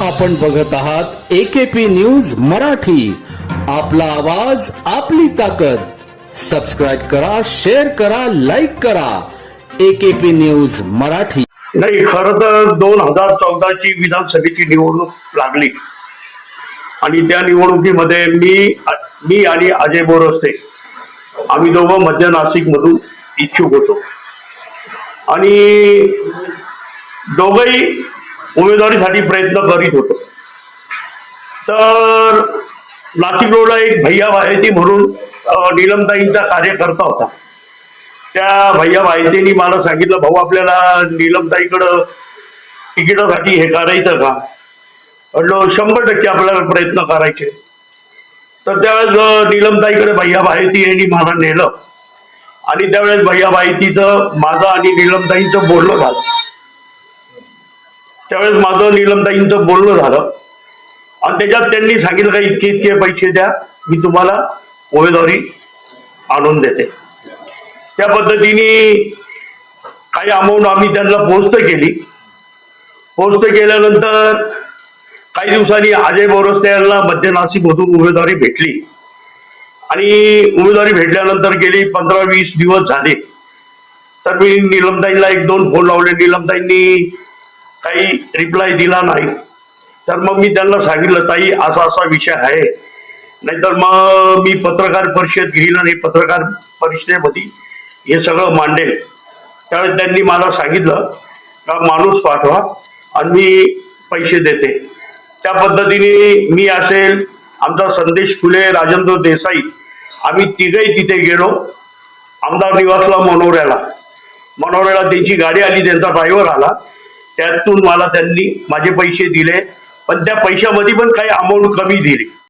आपण बघत आहात एकेपी न्यूज मराठी. आपला आवाज आपली ताकद. सबस्क्राईब करा शेअर करा लाईक करा. AKP news Marathi. नाही खरं तर दोन हजार चौदाची विधानसभेची निवडणूक लागली. आणि त्या निवडणुकीमध्ये मी मी आणि अजय बोरस्ते आम्ही दोघं मध्य नाशिक मधून इच्छुक होतो. आणि दोघही उमेदवारीसाठी प्रयत्न करीत होतो. तर नाशिक रोडला एक भैया बाहेती म्हणून नीलमताईंचा कार्यकर्ता होता. त्या भैया माहितीने मला सांगितलं भाऊ आपल्याला नीलमताईकडं तिकिटासाठी हे करायचं का? म्हटलं शंभर टक्के आपल्याला प्रयत्न करायचे. तर त्यावेळेस नीलमताईकडे भैया माहिती यांनी मला नेलं. आणि त्यावेळेस भैया माहितीचं माझं आणि नीलमताईंचं बोलणं झालं. त्यावेळेस माझं नीलमताईंचं बोलणं झालं. आणि त्याच्यात त्यांनी सांगितलं का इतके इतके पैसे द्या मी तुम्हाला उमेदवारी आणून देते. त्या पद्धतीने काही अमाऊंट आम्ही त्यांना पोस्ट केली. पोस्ट केल्यानंतर काही दिवसांनी अजय बोरस्ते यांना मध्य नाशिकमधून उमेदवारी भेटली. आणि उमेदवारी भेटल्यानंतर गेली पंधरा वीस दिवस झाले. तर मी निलमताईंना एक दोन फोन लावले. निलमताईंनी काही रिप्लाय दिला नाही. तर मग मी त्यांना सांगितलं ताई असा असा विषय आहे. नाहीतर मग मी पत्रकार परिषद घेईन आणि पत्रकार परिषदेमध्ये हे सगळं मांडेल त्यावेळेस त्यांनी मला सांगितलं का माणूस पाठवा आणि मी पैसे देते. त्या पद्धतीने मी असेल आमचा संदेश फुले राजेंद्र देसाई आम्ही तिघही तिथे गेलो आमदार निवासला मनोऱ्याला. मनोऱ्याला त्यांची गाडी आली त्यांचा ड्रायव्हर आला. त्यातून मला त्यांनी माझे पैसे दिले पण त्या पैशामध्ये पण काही अमाऊंट कमी दिली.